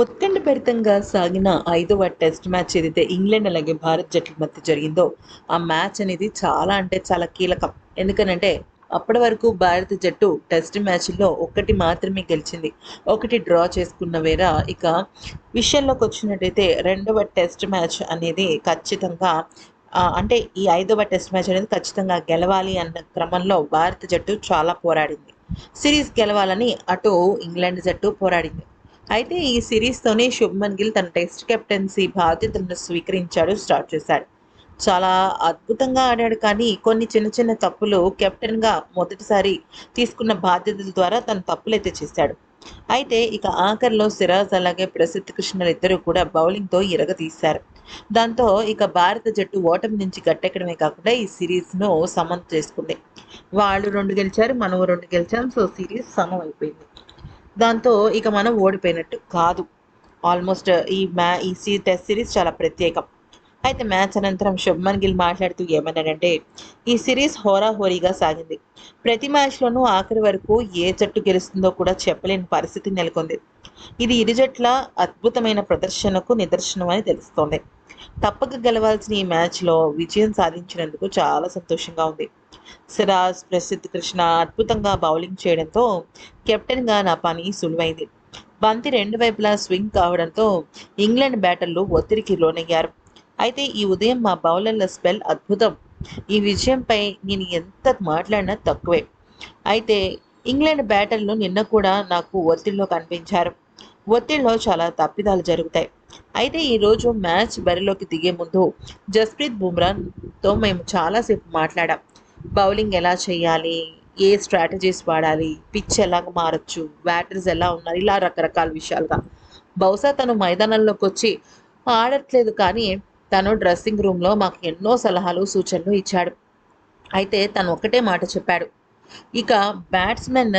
ఉత్కంఠభరితంగా సాగిన ఐదవ టెస్ట్ మ్యాచ్ ఏదైతే ఇంగ్లాండ్ అలాగే భారత్ జట్ల మధ్య జరిగిందో ఆ మ్యాచ్ అనేది చాలా అంటే చాలా కీలకం. ఎందుకనంటే అప్పటి వరకు భారత జట్టు టెస్ట్ మ్యాచ్లో ఒక్కటి మాత్రమే గెలిచింది. ఒకటి డ్రా చేసుకున్న వేర ఇక విషయంలోకి వచ్చినట్టయితే రెండవ టెస్ట్ మ్యాచ్ అనేది ఖచ్చితంగా అంటే ఈ ఐదవ టెస్ట్ మ్యాచ్ అనేది ఖచ్చితంగా గెలవాలి అన్న క్రమంలో భారత జట్టు చాలా పోరాడింది. సిరీస్ గెలవాలని అటు ఇంగ్లాండ్ జట్టు పోరాడింది. అయితే ఈ సిరీస్తోనే శుభ్మన్ గిల్ తన టెస్ట్ కెప్టెన్సీ బాధ్యతలను స్వీకరించాడు స్టార్ట్ చేశాడు. చాలా అద్భుతంగా ఆడాడు కానీ కొన్ని చిన్న చిన్న తప్పులు కెప్టెన్గా మొదటిసారి తీసుకున్న బాధ్యతల ద్వారా తన తప్పులు అయితే చేశాడు. అయితే ఇక ఆఖరిలో సిరాజ్ అలాగే ప్రసిద్ధ కృష్ణలు ఇద్దరు కూడా బౌలింగ్తో ఇరగతీశారు దాంతో ఇక భారత జట్టు ఓటమి నుంచి గట్టెక్కడమే కాకుండా ఈ సిరీస్ను సమం చేసుకుంది. వాళ్ళు రెండు గెలిచారు మనము రెండు గెలిచాం సో సిరీస్ సమం అయిపోయింది. దాంతో ఇక మనం ఓడిపోయినట్టు కాదు. ఆల్మోస్ట్ ఈ మ్యా ఈ సీ టెస్ట్ సిరీస్ చాలా ప్రత్యేకం. అయితే మ్యాచ్ అనంతరం శుభ్మన్ గిల్ మాట్లాడుతూ ఏమన్నాడంటే ఈ సిరీస్ హోరాహోరీగా సాగింది. ప్రతి మ్యాచ్లోనూ ఆఖరి వరకు ఏ జట్టు గెలుస్తుందో కూడా చెప్పలేని పరిస్థితి నెలకొంది. ఇది ఇరు జట్ల అద్భుతమైన ప్రదర్శనకు నిదర్శనం అని తెలుస్తోంది. తప్పక గెలవాల్సిన ఈ మ్యాచ్లో విజయం సాధించినందుకు చాలా సంతోషంగా ఉంది. సిరాజ్ ప్రసిద్ధ్ కృష్ణ అద్భుతంగా బౌలింగ్ చేయడంతో కెప్టెన్గా నా పని సులువైంది. బంతి రెండు వైపులా స్వింగ్ కావడంతో ఇంగ్లాండ్ బ్యాటర్లు ఒత్తిడికి లోనయ్యారు. అయితే ఈ ఉదయం మా బౌలర్ల స్పెల్ అద్భుతం. ఈ విజయంపై నేను ఎంత మాట్లాడినా తక్కువే. అయితే ఇంగ్లాండ్ బ్యాటర్లు నిన్న కూడా నాకు ఒత్తిడిలో కనిపించారు. ఒత్తిడిలో చాలా తప్పిదాలు జరుగుతాయి. అయితే ఈరోజు మ్యాచ్ బరిలోకి దిగే ముందు జస్ప్రీత్ బుమ్రాతో మేము చాలాసేపు మాట్లాడాం. బౌలింగ్ ఎలా చేయాలి? ఏ స్ట్రాటజీస్ వాడాలి? పిచ్ ఎలా మారచ్చు? బ్యాటర్స్ ఎలా ఉన్నారు? ఇలా రకరకాల విషయాలుగా. బహుశా తను మైదానంలోకి వచ్చి ఆడట్లేదు కానీ తను డ్రెస్సింగ్ రూమ్లో మాకు ఎన్నో సలహాలు సూచనలు ఇచ్చాడు. అయితే తను ఒకటే మాట చెప్పాడు. ఇక బ్యాట్స్మెన్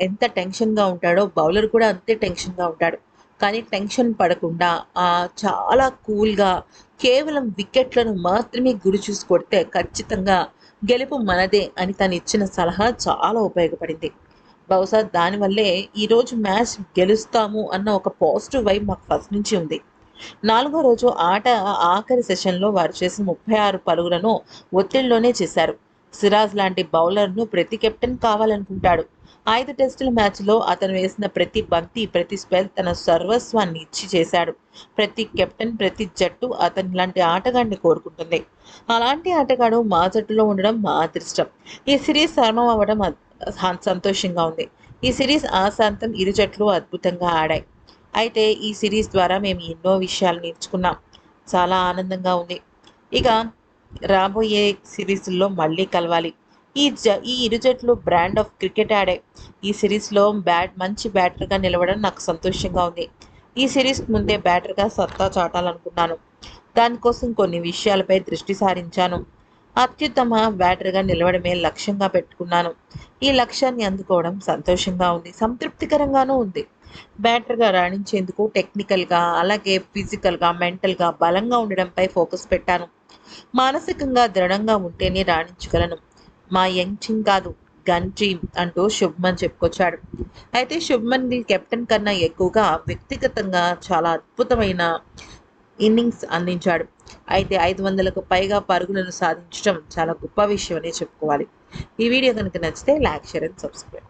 ఎంత టెన్షన్గా ఉంటాడో బౌలర్ కూడా అంతే టెన్షన్గా ఉంటాడు. కానీ టెన్షన్ పడకుండా చాలా కూల్గా కేవలం వికెట్లను మాత్రమే గురి చూసి కొడితే ఖచ్చితంగా గెలుపు మనదే అని తను ఇచ్చిన సలహా చాలా ఉపయోగపడింది. బహుశా దానివల్లే ఈరోజు మ్యాచ్ గెలుస్తాము అన్న ఒక పాజిటివ్ వైబ్ మాకు ఫస్ట్ నుంచి ఉంది. నాలుగో రోజు ఆట ఆఖరి సెషన్లో వారు చేసిన ముప్పై ఆరు పరుగులను ఒత్తిడిలోనే చేశారు. సిరాజ్ లాంటి బౌలర్ను ప్రతి కెప్టెన్ కావాలనుకుంటాడు. ఐదు టెస్టుల మ్యాచ్లో అతను వేసిన ప్రతి బంతి ప్రతి స్పెల్ తన సర్వస్వాన్ని ఇచ్చి చేశాడు. ప్రతి కెప్టెన్ ప్రతి జట్టు అతని లాంటి ఆటగాడిని కోరుకుంటుంది. అలాంటి ఆటగాడు మా జట్టులో ఉండడం మా అదృష్టం. ఈ సిరీస్ సర్మం అవ్వడం సంతోషంగా ఉంది. ఈ సిరీస్ ఆశాంతం ఇరు జట్లు అద్భుతంగా ఆడాయి. అయితే ఈ సిరీస్ ద్వారా మేము ఎన్నో విషయాలు నేర్చుకున్నాం. చాలా ఆనందంగా ఉంది. ఇక రాబోయే సిరీస్లో మళ్ళీ కలవాలి. ఈ జ ఈ ఇరు జట్లు బ్రాండ్ ఆఫ్ క్రికెట్ ఆడే. ఈ సిరీస్లో బ్యాట్ మంచి బ్యాటర్గా నిలవడం నాకు సంతోషంగా ఉంది. ఈ సిరీస్ ముందే బ్యాటర్గా సత్తా చాటాలనుకున్నాను. దానికోసం కొన్ని విషయాలపై దృష్టి సారించాను. అత్యుత్తమ బ్యాటర్గా నిలవడమే లక్ష్యంగా పెట్టుకున్నాను. ఈ లక్ష్యాన్ని అందుకోవడం సంతోషంగా ఉంది. సంతృప్తికరంగానూ ఉంది. బ్యాటర్గా రాణించేందుకు టెక్నికల్గా అలాగే ఫిజికల్గా మెంటల్గా బలంగా ఉండడంపై ఫోకస్ పెట్టాను. మానసికంగా దృఢంగా ఉంటేనే రాణించగలను. మా యంగ్ టీం కాదు గన్ టీమ్ అంటూ శుభ్మన్ చెప్పుకొచ్చాడు. అయితే శుభ్మన్ కెప్టెన్ కన్నా ఎక్కువగా వ్యక్తిగతంగా చాలా అద్భుతమైన ఇన్నింగ్స్ అందించాడు. అయితే ఐదు వందలకు పైగా పరుగులను సాధించడం చాలా గొప్ప విషయం అనే చెప్పుకోవాలి. ఈ వీడియో కనుక నచ్చితే లైక్ షేర్ అండ్ సబ్స్క్రైబ్.